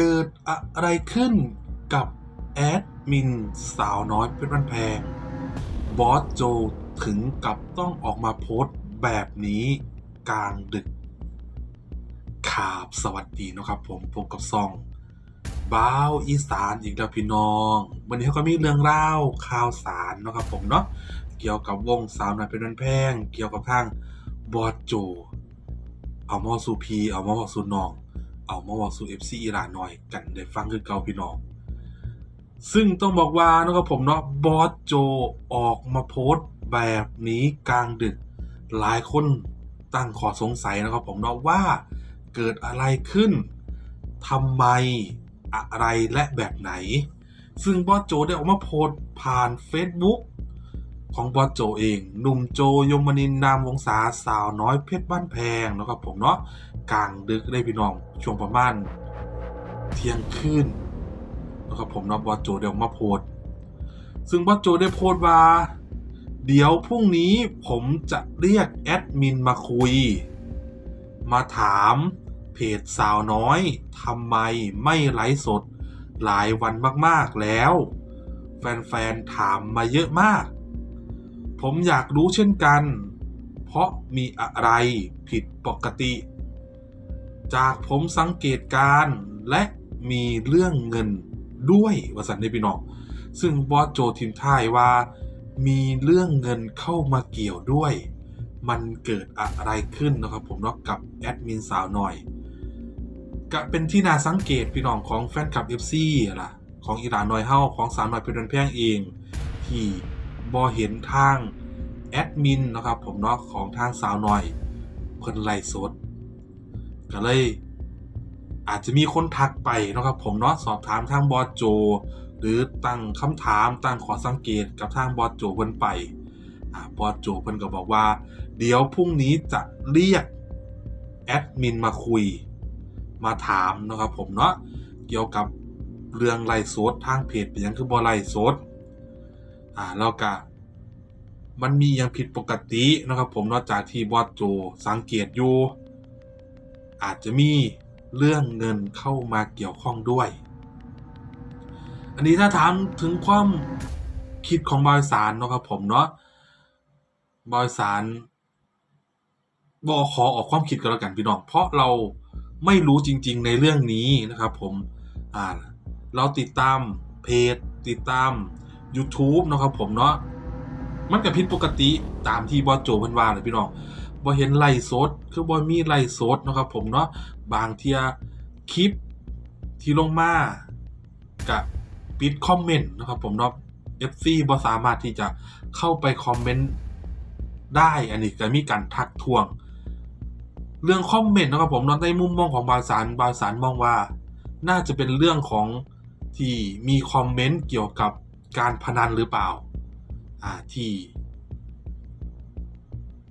เกิดอะไรขึ้นกับแอดมินสาวน้อยเพชรบ้านแพงบอสโจถึงกับต้องออกมาโพสต์แบบนี้กลางดึกขาบสวัสดีนะครับผมพบกับซองบ้าวอีสานอีกแล้วพี่น้อง วันนี้เขาก็มีเรื่องเล่าข่าวสารนะครับผมเนาะเกี่ยวกับวงสาวน้อยเพชรบ้านแพง เกี่ยวกับทางบอสโจ เอามาสู่พีเอามอสูน้อง เอามาบอกสู่เอฟซีอีหลานหน่อยกันได้ฟังคือเก่าพี่น้อง ซึ่งต้องบอกว่านะครับผมเนาะบอสโจออกมาโพสต์แบบนี้กลางดึก หลายคนตั้งข้อสงสัยนะครับผมเนาะว่าเกิดอะไรขึ้นทำไมอะไรและแบบไหน ซึ่งบอสโจได้ออกมาโพสต์ผ่าน Facebook ของบอสโจเอง หนุ่มโจยมนินนามวงศาสาวน้อยเพชรบ้านแพงนะครับผมเนาะกลางดึกได้พี่น้องช่วงประมาณเที่ยงคืนนะครับผมเนาะบอสโจเดี๋ยวมาโพสซึ่งบอสโจได้โพสว่า เดี๋ยวพรุ่งนี้ผมจะเรียกแอดมินมาคุย มาถามเพจสาวน้อยทำไมไม่ไลฟ์สดหลายวันมากๆแล้ว แฟนๆถามมาเยอะมาก ผมอยากรู้เช่นกัน เพราะมีอะไรผิดปกติ จากผมสังเกตการ์และมีเรื่องเงินด้วยวสันในพี่น้องซึ่งบอสโจทีมท้ายว่า มีเรื่องเงินเข้ามาเกี่ยวด้วย มันเกิดอะไรขึ้นนะครับผมเนาะกับแอดมินสาวหน่อยก็เป็นที่น่าสังเกตพี่น้องของแฟนคลับ FC ล่ะ ของอีหลานน้อยเฮาของสาวน้อยเพชรแพงเอง ที่ บอเห็นทางแอดมินนะครับผมเนาะของทางสาวหน้อยเพิ่นไล่สดก็เลย อาจจะมีคนทักไปนะครับผมเนาะสอบถามทางบอโจ หรือตั้งคำถามตั้งขอสังเกตกับทางบอโจเพิ่นไปอ่าบอโจเพิ่นก็บอกว่า เดี๋ยวพรุ่งนี้จะเรียกแอดมินมาคุยมาถามนะครับผมเนาะเกี่ยวกับเรื่องไลฟ์สดทางเพจเป็นยังคือบอไลฟ์สด อ่าแล้วก็มันมีอย่างผิดปกตินะครับ ผมนอกจากที่บอสโจสังเกตอยู่อาจจะมีเรื่องเงินเข้ามาเกี่ยวข้องด้วย อันนี้ถ้าถามถึงความคิดของบอยสารนะครับผมเนาะบอยสารบอขอออกความคิดกันแล้วกันพี่น้อง เพราะเราไม่รู้จริง ๆ ในเรื่องนี้นะครับ ผมอ่าเราติดตามเพจติดตาม YouTube นะครับผมเนาะมันก็ผิดปกติตามที่บอสโจเพิ่นว่าเลยพี่น้องบ่เห็นไลฟ์สดคือบ่มีไลฟ์สดเนาะครับผมเนาะบางเทียคลิปที่ลงมากับปิดคอมเมนต์นะครับผมเนาะ FC บ่สามารถที่จะเข้าไปคอมเมนต์ได้อันนี้ก็มีการทักท้วง เรื่องคอมเมนต์นะครับผมเนาะในมุมมองของบาสารบาสารมองว่า น่าจะเป็นเรื่องของที่มีคอมเมนต์เกี่ยวกับ การพนันหรือเปล่าที่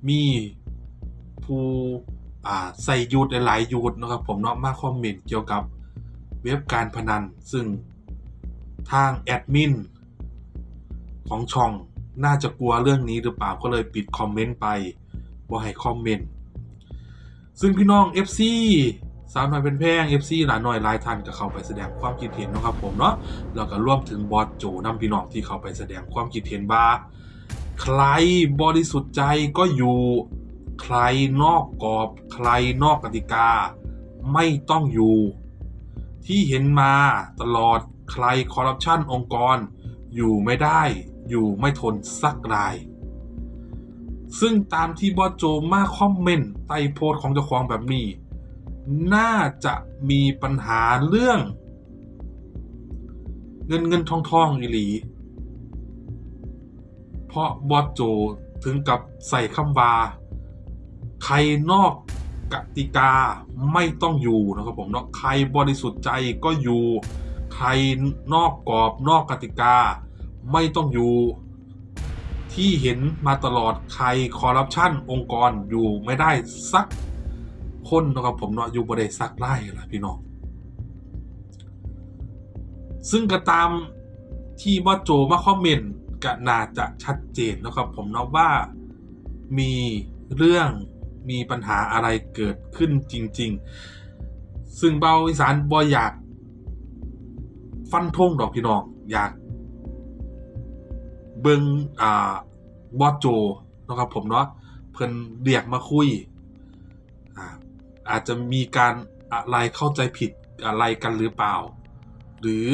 มีผู้ใส่ยูทหลายยูทนะครับผมเนาะมาคอมเมนต์เกี่ยวกับเว็บการพนัน ซึ่งทางแอดมินของช่องน่าจะกลัวเรื่องนี้หรือเปล่าก็เลยปิดคอมเมนต์ไปบ่ให้คอมเมนต์ซึ่งพี่น้อง FC สาวน้อยเป็นแพง FC หลานน้อยลายท่านก็เข้าไปแสดงความคิดเห็นนะครับผมเนาะแล้วก็รวมถึงบอสโจนำพี่น้องที่เข้าไปแสดงความคิดเห็นว่าใครบริสุทธิ์ใจก็อยู่ใครนอกกรอบ ใครนอกกติกา ไม่ต้องอยู่ ที่เห็นมาตลอดใครคอร์รัปชันองค์กร อยู่ไม่ได้ อยู่ไม่ทนสักราย ซึ่งตามที่บอสโจมาคอมเมนต์ใต้โพสต์ของเจ้าของแบบนี้ น่าจะมีปัญหาเรื่อง เงินเงินทองทองอีหลี เพราะบอสโจถึงกับใส่คำว่าใครนอกกติกาไม่ต้องอยู่นะครับผมเนาะใครบริสุทธิ์ใจก็อยู่ ใครนอกกรอบนอกกติกา ไม่ต้องอยู่ ที่เห็นมาตลอดใครคอร์รัปชันองค์กรอยู่ไม่ได้สัก คนนะครับผมเนาะอยู่บ่ได้สักไล่ล่ะพี่น้อง ซึ่งก็ตามที่บอโจมาคอมเมนต์ก็น่าจะชัดเจนนะครับผมเนาะว่ามีเรื่องมีปัญหาอะไรเกิดขึ้นจริง ๆ ซึ่งเบาอีสานบออยาก ฟันธงดอกพี่น้อง อยาก เบิงอ่าบอโจนะครับผมเนาะเพิ่นเรียกมาคุย อาจจะมีการอะไรเข้าใจผิดอะไรกันหรือเปล่า หรือ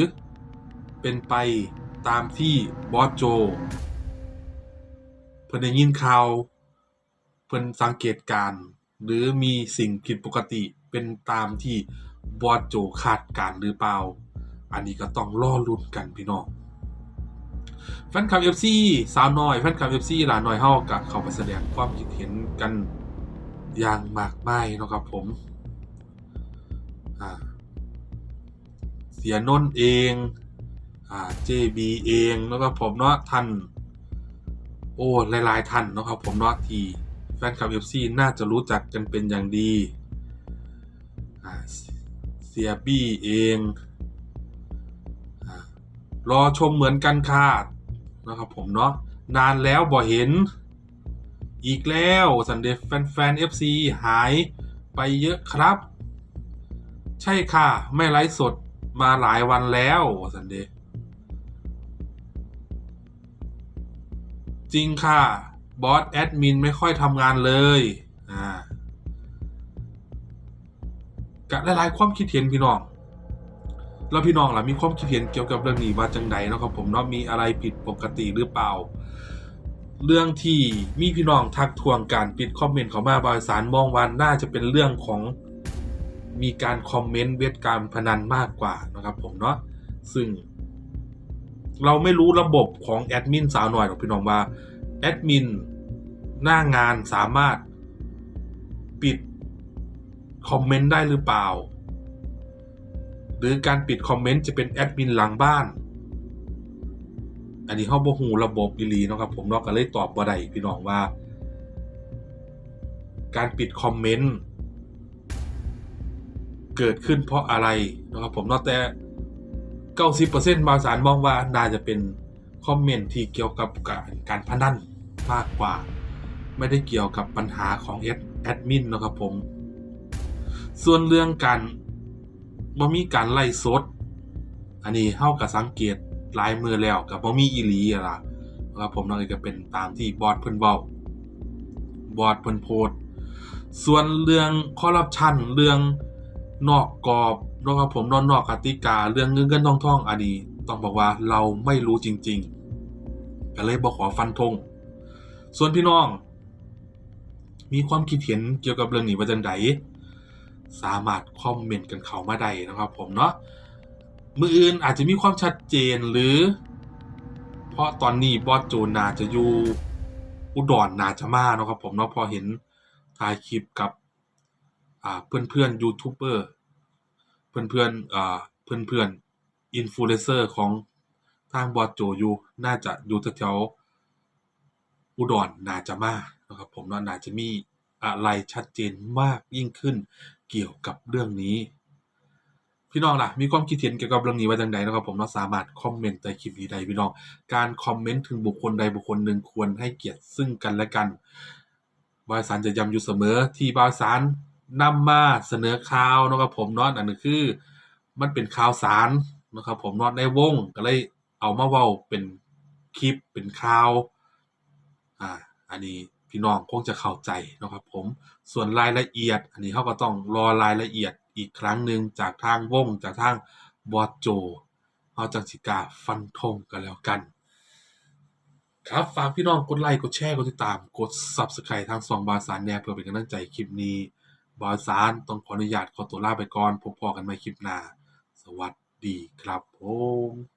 เป็นไปตามที่บอสโจ เพิ่นได้ยินข่าว เพิ่นสังเกตการ์หรือมีสิ่งผิดปกติเป็นตามที่บอสโจคาดการ์หรือเปล่า อันนี้ก็ต้องรอลุ้นกันพี่น้องแฟนคลับ FC สาวน้อยแฟนคลับ FC หลานน้อยเฮาก็เขาไปแสดงความคิดเห็นกัน อย่างมากมายเนาะครับผมเสียนนเองอ่า JB เองแล้วก็ผมเนาะท่านโอ้หลายๆท่านเนาะครับผมเนาะที่แฟนคลับ FC น่าจะรู้จักกันเป็นอย่างดีอ่าเสียบี้เองรอชมเหมือนกันค่ะนะครับผมเนาะนานแล้วบ่เห็น อีกแล้วสันเดย์แฟนๆ FC หายไปเยอะครับ ใช่ค่ะ ไม่ไลฟ์สดมาหลายวันแล้วสันเดย์จริงค่ะ บอสแอดมินไม่ค่อยทำงานเลยอ่ากะหลายๆความคิดเห็นพี่น้อง แล้วพี่น้องล่ะมีความคิดเห็นเกี่ยวกับเรื่องนี้ว่าจังใดนะครับผมเนาะมีอะไรผิดปกติหรือเปล่า เรื่องที่มีพี่น้องทักทวงการปิดคอมเมนต์เขามาบริสารมองว่าน่าจะเป็นเรื่องของมีการคอมเมนต์เวทการพนันมากกว่านะครับผมเนาะซึ่ง เราไม่รู้ระบบของแอดมินสาวหน่อยหรอกพี่น้องว่าแอดมินหน้างานสามารถปิดคอมเมนต์ได้หรือเปล่า หรือการปิดคอมเมนต์จะเป็นแอดมินหลังบ้าน อันนี้เขาบ่หูระบบอีหลีเนาะครับผมเนอกก็เลยตอบบ่ได้พี่น้องว่า การปิดคอมเมนต์เกิดขึ้นเพราะอะไรนะครับผมเนอกแต่90%บางสารมองว่าน่าจะเป็นคอมเมนต์ที่เกี่ยวกับการการพนันมากกว่า ไม่ได้เกี่ยวกับปัญหาของแอดมินนะครับผม ส่วนเรื่องการบ่มีการไล่สด อันนี้เฮากับสังเกต หลายมือแล้วกับบ่มีอีหลีอะล่ะนะครับผมนั่นก็เป็นตามที่บอดเพิ่นเว้าบอดเพิ่นโพสส่วนเรื่องคอร์รัปชันเรื่องนอกกรอบนะครับผมนอกนอกกติกา เรื่องเงินเงินทองทองอันนี้ต้องบอกว่าเราไม่รู้จริงๆก็เลยบอกขอฟันธงส่วนพี่น้อง มีความคิดเห็นเกี่ยวกับเรื่องนี้ว่าจังไดสามารถคอมเมนต์กันเข้ามาได้นะครับผมเนาะ มืออื่นอาจจะมีความชัดเจนหรือ เพราะตอนนี้บอสโจนาจะอยู่อุดรนาจะมาเนาะครับผมเนาะพอเห็นถ่ายคลิปกับเพื่อนเพื่อนยูทูบเบอร์เพื่อนเพื่อนอ่าเพื่อนเพื่อนอินฟลูเอนเซอร์ของทางบอสโจอยู่น่าจะอยู่แถวอุดรนาจะมานะครับผมเนาะน่าจะมีอะไรชัดเจนมากยิ่งขึ้นเกี่ยวกับเรื่องนี้ พี่น้องล่ะมีความคิดเห็นเกี่ยวกับเรื่องนี้ว่าจังใดนะครับผมเนาสามารถคอมเมนต์ใต้คลิปนี้ได้พี่น้อง การคอมเมนต์ถึงบุคคลใดบุคคลหนึ่งควรให้เกียรติซึ่งกันและกันบริษัทจะย้ำอยู่เสมอที่บริษัทนำมาเสนอข่าวนะครับผมเนาะอันนี้คือ มันเป็นข่าวสารนะครับผมเนาะในวงก็เลยเอามาเว้าเป็นคลิปเป็นข่าวอ่าอันนี้พี่น้องคงจะเข้าใจนะครับผมส่วนรายละเอียด อันนี้เขาก็ต้องรอรายละเอียด อีกครั้งหนึ่งจากทางวงจากทางบอสโจเอาจังสิกาฟันธงกันแล้วกัน ครับฝากพี่น้องกดไลค์กดแชร์กดติดตามกด Subscribe ทางสองบาสารแนเพื่อเป็นกำลังใจคลิปนี้บาสารต้องขออนุญาตขอตัวลาไปก่อนพบพอกันใหม่คลิปหน้า สวัสดีครับผม